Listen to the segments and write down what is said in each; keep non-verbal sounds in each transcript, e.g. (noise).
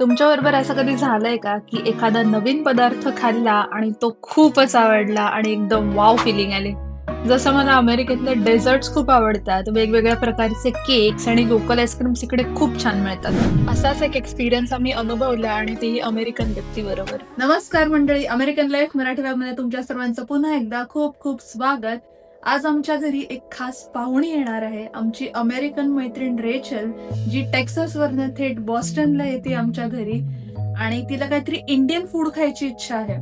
तुमच्याबरोबर असं कधी झालंय का, की एखादा नवीन पदार्थ खाल्ला आणि तो खूपच आवडला आणि एकदम वाव फिलिंग आली? जसं मला अमेरिकेतले डेझर्ट्स खूप आवडतात. वेगवेगळ्या प्रकारचे केक्स आणि लोकल आईस्क्रीम्स इकडे खूप छान मिळतात. असाच एक एक्सपिरियन्स आम्ही अनुभवला आणि तेही अमेरिकन व्यक्तीबरोबर. नमस्कार मंडळी, अमेरिकन लाईफ मराठी मध्ये तुमच्या सर्वांचं पुन्हा एकदा खूप खूप स्वागत. आज आमच्या घरी एक खास पाहुणी येणार आहे. आमची अमेरिकन मैत्रीण रेचल, जी टेक्सासवरनं थेट बॉस्टनला येते आमच्या घरी आणि तिला काहीतरी इंडियन फूड खायची इच्छा आहे.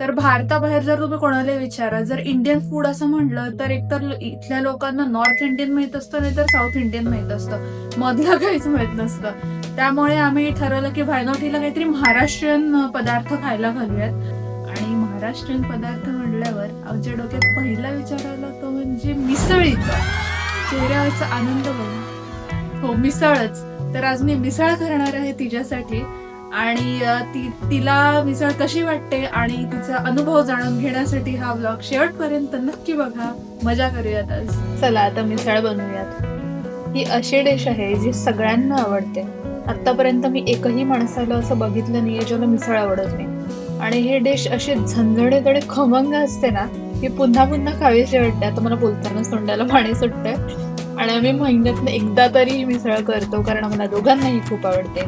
तर भारताबाहेर जर तुम्ही कोणाला विचारा, जर इंडियन फूड असं म्हटलं तर एकतर इथल्या लोकांना नॉर्थ इंडियन माहीत असतं, नाहीतर साऊथ इंडियन माहीत असतं. मधलं काहीच माहीत नसतं. त्यामुळे आम्ही ठरवलं की भायनोटीला काहीतरी महाराष्ट्रीयन पदार्थ खायला घालूयात महाराष्ट्रीयन पदार्थ म्हणल्यावर आमच्या डोक्यात पहिला विचार आला तो म्हणजे मिसळीचा. चेहऱ्यावरचा आनंद बघा. हो मिसळच. तर आज मी मिसळ करणार आहे तिच्यासाठी आणि ती तिला मिसळ कशी वाटते आणि तिचा अनुभव जाणून घेण्यासाठी हा ब्लॉग शेवटपर्यंत नक्की बघा. मजा करूयात आज. चला आता मिसळ बनवूयात. ही अशी डिश आहे जी सगळ्यांना आवडते. आतापर्यंत मी एकही माणसाला असं बघितलं नाहीये ज्याला मिसळ आवडत नाही. आणि हे डिश अशी झणझणीत खमंग असते ना, की पुन्हा पुन्हा खावीशी वाटते. आता मला बोलतानाच तोंडाला पाणी सुटतंय आणि आम्ही महिन्यातनं एकदा तरी मिसळ करतो कारण आम्हाला दोघांनाही खूप आवडते.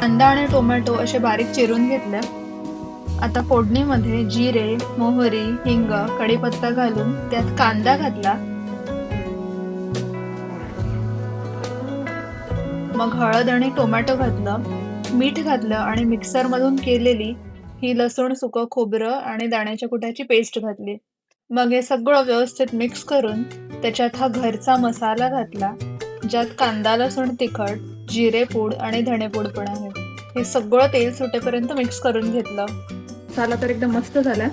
कांदा आणि टोमॅटो असे बारीक चिरून घेतले. आता फोडणीमध्ये जिरे, मोहरी, हिंग, कढीपत्ता घालून त्यात कांदा घातला. मग हळद आणि टोमॅटो घातलं, मीठ घातलं आणि मिक्सरमधून केलेली ही लसूण, सुकं खोबरं आणि दाण्याच्या कुटाची पेस्ट घातली. मग हे सगळं व्यवस्थित मिक्स करून त्याच्यात हा घरचा मसाला घातला, ज्यात कांदा, लसूण, तिखट, जिरेपूड आणि धणेपूड पण आहे. हे सगळं तेल सुटेपर्यंत मिक्स करून घेतलं. मसाला तर एकदम मस्त झाला.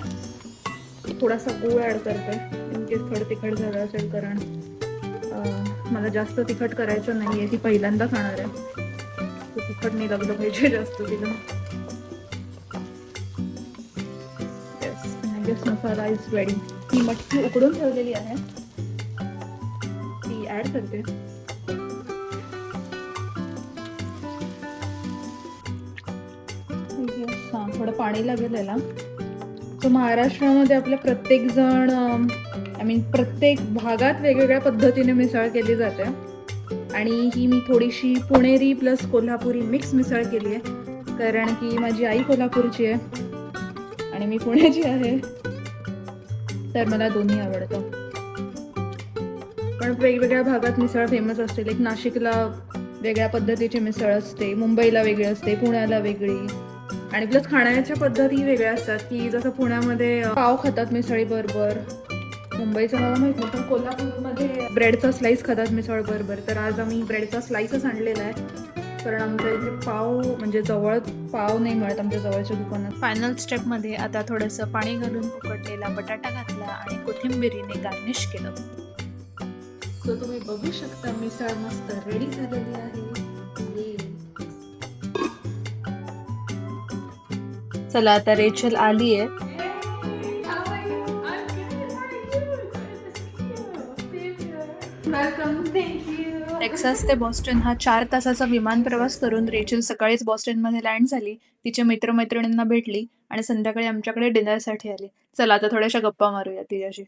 थोडासा गूळ ऍड करते इनकेस थोडं तिखट झालं असेल कारण मला जास्त तिखट करायचं नाही आहे ती पहिल्यांदा खाणार आहे. जास्त तिखट नाही लागलं पाहिजे जास्त तिला. मसाला इज रेडी. ही मटकी उकडून ठेवलेली आहे. ती ऍड करते. थोडं पाणी लागेल याला. सो महाराष्ट्रामध्ये आपल्या प्रत्येक जण आय मीन प्रत्येक भागात वेगवेगळ्या पद्धतीने मिसळ केली जाते आणि ही मी थोडीशी पुणेरी प्लस कोल्हापुरी मिक्स मिसळ केली आहे. कारण की माझी आई कोल्हापूरची आहे आणि मी पुण्याची आहे. तर मला दोन्ही आवडतं. पण वेगवेगळ्या भागात मिसळ फेमस असते. लाईक नाशिकला वेगळ्या पद्धतीची मिसळ असते मुंबईला वेगळी असते पुण्याला वेगळी. आणि प्लस खाण्याच्या पद्धती वेगळ्या असतात. की जसं पुण्यामध्ये पाव खातात मिसळी बरोबर मुंबईचं मला माहीत नाही पण कोल्हापूरमध्ये ब्रेडचा स्लाइस खातात मिसळ बरोबर. तर आज आम्ही ब्रेडचा स्लाइसच आणलेला आहे. कारण आमच्या इथे पाव म्हणजे जवळ पाव नाही मिळत आमच्या जवळच्या दुकानात. फायनल स्टेपमध्ये आता थोडंसं पाणी घालून उकडलेला बटाटा घातला आणि कोथिंबिरीने गार्निश केलं. सो तुम्ही बघू शकता मिसळ मस्त रेडी झालेली आहे. चला आता रेचल आली आहे टेक्सास ते बॉस्टन हा चार तासाचा विमान प्रवास करून रेचल सकाळीच बॉस्टनमध्ये लँड झाली. तिच्या मित्रमैत्रिणींना भेटली. आणि संध्याकाळी आमच्याकडे डिनरसाठी आली. चला आता थोड्याशा गप्पा मारूया तिच्याशी.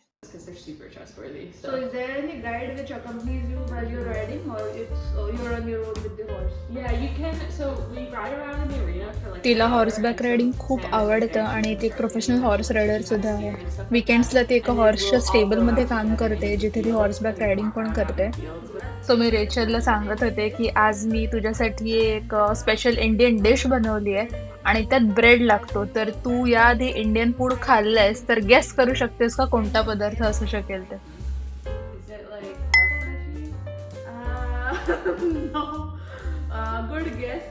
तिला हॉर्स बॅक रायडिंग खूप आवडतं आणि ती एक प्रोफेशनल हॉर्स रायडर सुद्धा आहे. विकेंड्सला ती एका हॉर्सच्या स्टेबलमध्ये काम करते जिथे ती हॉर्स बॅक रायडिंग पण करते. सो मी रेचरला सांगत होते की आज मी तुझ्यासाठी एक स्पेशल इंडियन डिश बनवली आहे. आणि त्यात ब्रेड लागतो. तर तू या आधी इंडियन फूड खाल्लंयस तर गेस करू शकतेस का कोणता पदार्थ असू शकेल ते? Good guess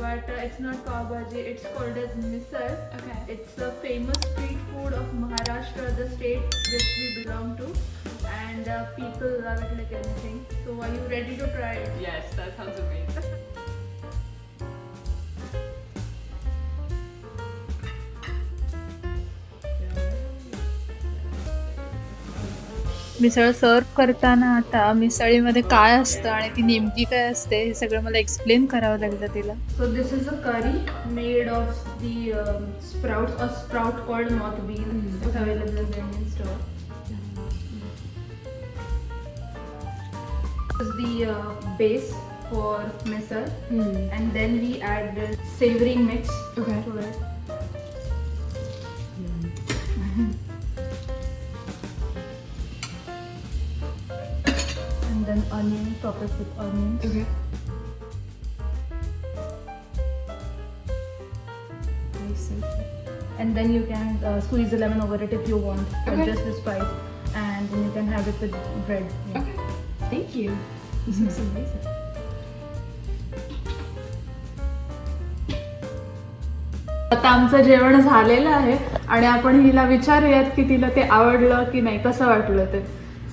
but it's not pav it's called as misal it's the famous street food of Maharashtra the state which we belong to and पीला के so why ready to pride असतात मिसळ सर्व करताना आता मिसळीमध्ये काय असतं आणि ती नेमकी काय असते हे सगळं मला एक्सप्लेन करावं लागलं तिला. So this is a curry made of the sprout a sprout called not bean available in Indian store is the uh, base for misal. And then we add the savory mix Okay. to it. And (laughs) then onion top it with onions Okay. and then you can uh, squeeze the lemon over it if you want Okay. adjust the spice and then you can have it with bread yeah. Okay. Thank you. This looks amazing. आता आमचं जेवण झालेलं आहे आणि आपण हिला विचारूयात की तिला ते आवडलं की नाही कसं वाटलं ते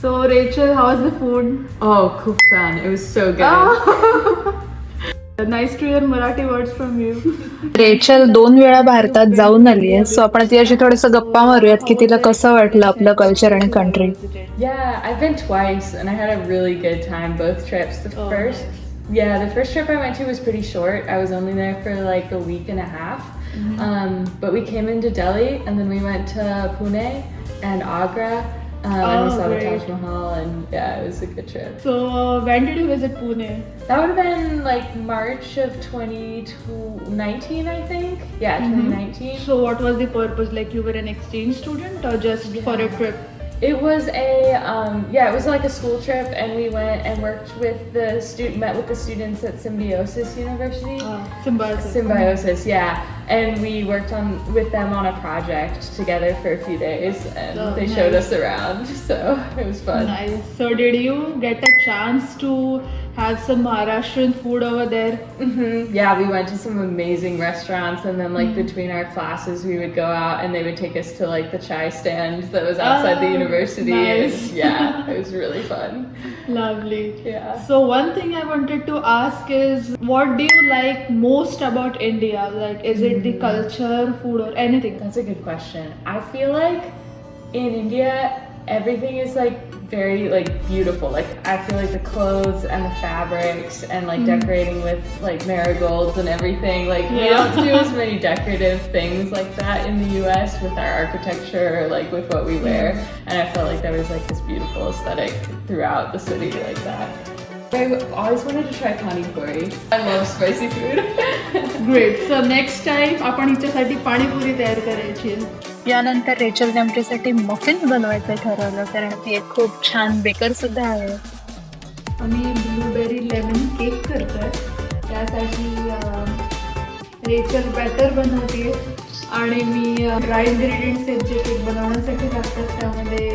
So Rachel how the food Oh, Kupchan. It was so good. (laughs) Nice to your Marathi words from you (laughs) Rachel दोन वेळा भारतात जाऊन आली आहे सो आपण तिच्याशी थोडस गप्पा मारूयात की तिला कसं वाटलं आपलं कल्चर आणि country Yeah, I've been twice and I had a really good time both trips. The Oh, first, yeah, the first trip I went to was pretty short. I was only there for like a week and a half. Um, but we came into Delhi and then we went to Pune and Agra. Um, oh, and we saw great. the Taj Mahal, and yeah, it was a good trip. So, when did you visit Pune? That would have been like March of 2019, I think. Yeah, 2019. Mm-hmm. So, what was the purpose? Like, you were an exchange student or just yeah. for a trip? It was a um, yeah, it was like a school trip, and we went and worked with the student, met with the students at Symbiosis University. Ah, Symbiosis. Symbiosis, yeah and we worked on with them on a project together for a few days, and Oh, they showed us around, (laughs) so it was fun. Nice. So did you get a chance to have some Maharashtrian food over there? hmm Yeah, we went to some amazing restaurants, and then like Mhm. between our classes, we would go out and they would take us to like the chai stand that was outside the Ah, university. nice. And, yeah, (laughs) was really fun. Lovely. Yeah. So one thing I wanted to ask is what do you like most about India? Like is it the Mm. culture, food or anything? That's a good question. I feel like in India, everything is like very like beautiful. Like I feel like the clothes and the fabrics and like Mhm. decorating with like marigolds and everything. Like we don't do as (laughs) many decorative things like that in the U.S. with our architecture or like with what we wear. And I felt like there was like this beautiful aesthetic throughout the city like that. I always wanted to try pani puri. I love spicy food. Great so next time आपण हिच्यासाठी पाणीपुरी तयार करायची आहे. यानंतर रेचलने आमच्यासाठी muffins बनवायचं ठरवलं कारण ती एक खूप छान बेकर सुद्धा आहे. आम्ही ब्लूबेरी लेमन केक करतोय. त्यासाठी अं, रेचल बॅटर बनवते आणि मी ड्राय इंग्रेडियंट्स आहेत जे केक बनवण्यासाठी लागतात त्यामध्ये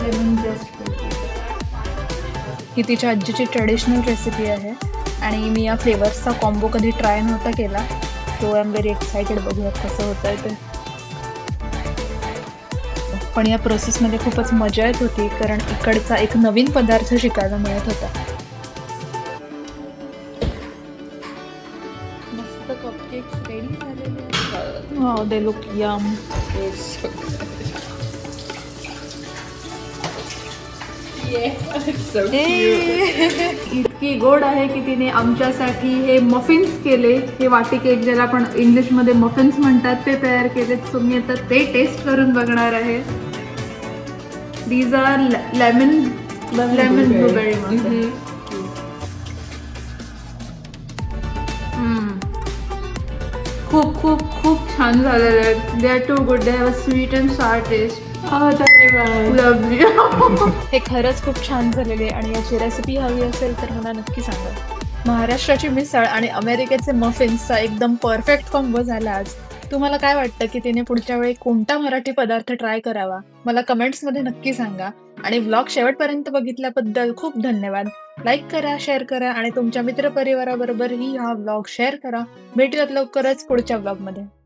लेमन जस्ट करते ही तिच्या आजीची ट्रेडिशनल रेसिपी आहे. आणि मी या फ्लेवर्सचा कॉम्बो कधी ट्राय नव्हता केला. So I am very excited बघूयात कसं होतं आहे ते. पण या प्रोसेसमध्ये खूपच मजा येत होती कारण इकडचा एक नवीन पदार्थ शिकायला मिळत होता. मस्त कपकेक्स रेडी झालेले हो दे लुक यम (laughs) इतकी गोड आहे की तिने आमच्यासाठी हे मफिन्स केले. हे वाटी केक ज्याला आपण इंग्लिशमध्ये मफिन्स म्हणतात ते तयार केलेत. सो मी आता ते टेस्ट करून बघणार आहे. These are lemon lemon blueberry. खूप खूप खूप छान झालेले आहेत they are too good they have a sweet and sour taste धन्यवाद. (laughs) हे खरंच खूप छान झालेले आणि याची रेसिपी हवी असेल तर मला नक्की सांगा. महाराष्ट्राची मिसळ आणि अमेरिकेचे मफिन्सचा एकदम परफेक्ट कॉम्बो झाला आज. तुम्हाला काय वाटतं की तिने पुढच्या वेळी कोणता मराठी पदार्थ ट्राय करावा? मला कमेंट्समध्ये नक्की सांगा. आणि ब्लॉग शेवटपर्यंत बघितल्याबद्दल खूप धन्यवाद. लाईक करा शेअर करा आणि तुमच्या मित्रपरिवाराबरोबरही हा ब्लॉग शेअर करा. भेटूयात लवकरच पुढच्या ब्लॉगमध्ये